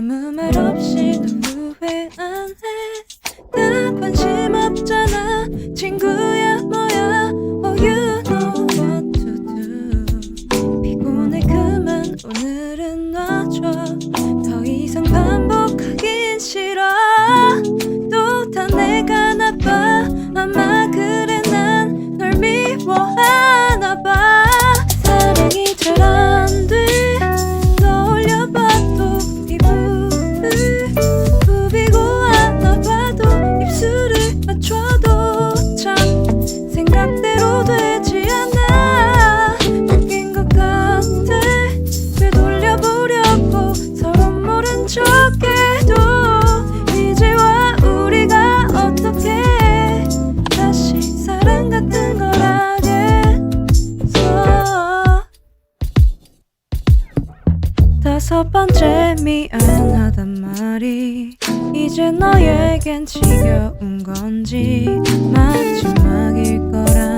아무 말 없이 넌 후회 안해. 나 관심 없잖아. 친구야 뭐야? Oh you know what to do. 피곤해 그만 오늘은 놔줘 다섯 번째 미안하단 말이 이제 너에겐 지겨운 건지 마지막일 들어